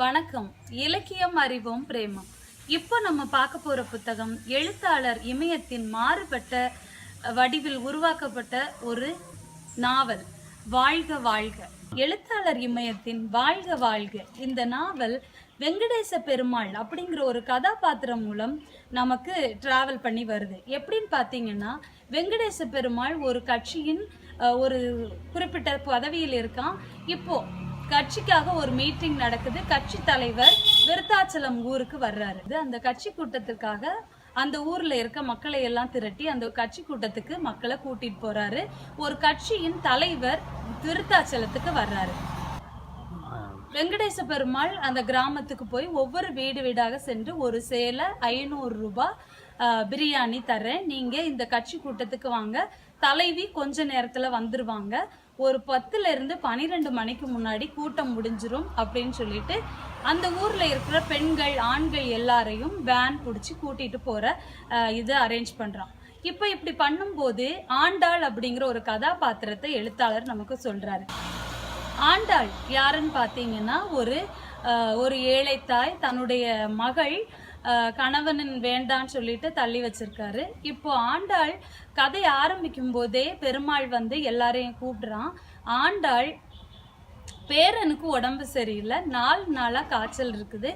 வணக்கம். இலக்கியம் அறிவோம் பிரேமம். இப்போ நம்ம பார்க்க போற புத்தகம் எழுத்தாளர் இமயத்தின் மாறுபட்ட வடிவில் உருவாக்கப்பட்ட ஒரு நாவல் வாழ்க வாழ்க. எழுத்தாளர் இமயத்தின் வாழ்க வாழ்க. இந்த நாவல் வெங்கடேச பெருமாள் அப்படிங்கிற ஒரு கதாபாத்திரம் மூலம் நமக்கு டிராவல் பண்ணி வருது. எப்படின்னு பார்த்தீங்கன்னா வெங்கடேச பெருமாள் ஒரு கட்சியின் ஒரு குறிப்பிட்ட பதவியில் இருக்கான். இப்போ கட்சிக்காக ஒரு மீட்டிங் நடக்குது. கட்சி தலைவர் விருத்தாச்சலம் ஊருக்கு வர்றாரு. இது அந்த கட்சி கூட்டத்திற்காக அந்த ஊர்ல இருக்க மக்களை எல்லாம் திரட்டி அந்த கட்சி கூட்டத்துக்கு மக்களை கூட்டிட்டு போறாரு. ஒரு கட்சியின் தலைவர் விருத்தாச்சலத்துக்கு வர்றாரு. வெங்கடேச பெருமாள் அந்த கிராமத்துக்கு போய் ஒவ்வொரு வீடு வீடாக சென்று ஒரு சேலை ஐநூறு ரூபாய் பிரியாணி தரேன். நீங்க இந்த கட்சி கூட்டத்துக்கு வாங்க. தலைவி கொஞ்ச நேரத்துல வந்துருவாங்க. ஒரு பத்துல இருந்து பனிரெண்டு மணிக்கு முன்னாடி கூட்டம் முடிஞ்சிரும் அப்படின்னு சொல்லிட்டு அந்த ஊர்ல இருக்கிற பெண்கள் ஆண்கள் எல்லாரையும் வேன் பிடிச்சி கூட்டிட்டு போற இதை இது அரேஞ்ச் பண்றான் இப்போ இப்படி பண்ணும்போது ஆண்டாள் அப்படிங்கிற ஒரு கதாபாத்திரத்தை எழுத்தாளர் நமக்கு சொல்றாரு. ஆண்டாள் யாருன்னு பார்த்தீங்கன்னா ஒரு ஒரு ஏழைத்தாய் தன்னுடைய மகள் கணவனின் வேண்டான்னு சொல்லிட்டு தள்ளி வச்சிருக்காரு. இப்போ ஆண்டாள் கதை ஆரம்பிக்கும் போதே பெருமாள் வந்து எல்லாரையும் கூப்பிடுறான். ஆண்டாள் பேரனுக்கு உடம்பு சரியில்லை. நாலு நாளாக காய்ச்சல் இருக்குது.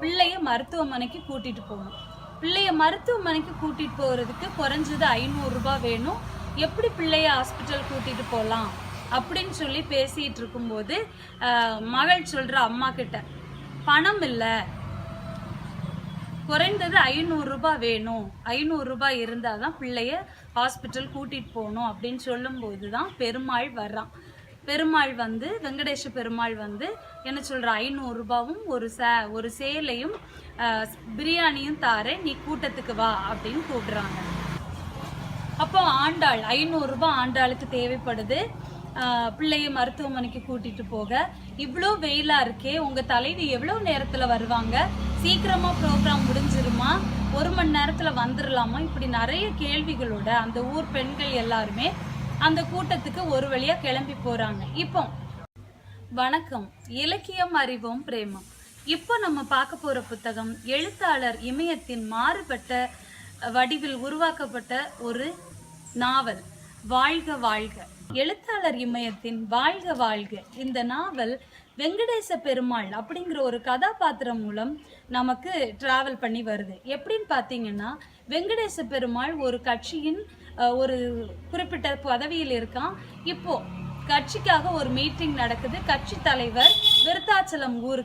பிள்ளைய மருத்துவமனைக்கு கூட்டிட்டு போகணும். பிள்ளைய மருத்துவமனைக்கு கூட்டிட்டு போகிறதுக்கு குறைஞ்சது ஐநூறுரூபா வேணும். எப்படி பிள்ளைய ஹாஸ்பிட்டல் கூட்டிட்டு போகலாம் அப்படின்னு சொல்லி பேசிகிட்டு இருக்கும்போது மகள் சொல்கிற அம்மா கிட்ட பணம் இல்லை. குறைந்தது ஐநூறுரூபா வேணும். ஐநூறுரூபா இருந்தால் தான் பிள்ளைய ஹாஸ்பிட்டல் கூட்டிகிட்டு போகணும் அப்படின்னு சொல்லும்போது தான் பெருமாள் வர்றான். பெருமாள் வந்து வெங்கடேஷ பெருமாள் வந்து என்ன சொல்கிற ஐநூறுரூபாவும் ஒரு சே ஒரு சேலையும் பிரியாணியும் தாரேன் நீ கூட்டத்துக்கு வா அப்படின்னு கூப்பிடுறாங்க. அப்போ ஆண்டாள் ஐநூறுரூபா ஆண்டாளுக்கு தேவைப்படுது. பிள்ளைய மருத்துவமனைக்கு கூட்டிட்டு போக. இவ்வளோ வெயிலா இருக்கே உங்க தலைவி எவ்வளோ நேரத்துல வருவாங்க? சீக்கிரமா ப்ரோக்ராம் முடிஞ்சிருமா? ஒரு மணி நேரத்துல வந்துடலாமா இப்படி நிறைய கேள்விகளோட அந்த ஊர் பெண்கள் எல்லாருமே அந்த கூட்டத்துக்கு ஒரு வழியா கிளம்பி போறாங்க. இப்போ வணக்கம். இலக்கியம் அறிவோம் பிரேமம். இப்போ நம்ம பார்க்க போற புத்தகம் எழுத்தாளர் இமயத்தின் மாறுபட்ட வடிவில் உருவாக்கப்பட்ட ஒரு நாவல் வாழ்க வாழ்க. எழுத்தாளர் இமயத்தின் வாழ்க வாழ்க. இந்த நாவல் வெங்கடேச பெருமாள் அப்படிங்கிற ஒரு கதாபாத்திரம் மூலம் நமக்கு டிராவல் பண்ணி வருது. எப்படின்னு பார்த்தீங்கன்னா வெங்கடேச பெருமாள் ஒரு கட்சியின் ஒரு குறிப்பிட்ட பதவியில் இருக்கான். இப்போ கட்சிக்காக ஒரு மீட்டிங் நடக்குது. கட்சி தலைவர் விருத்தாச்சலம் ஊருக்கு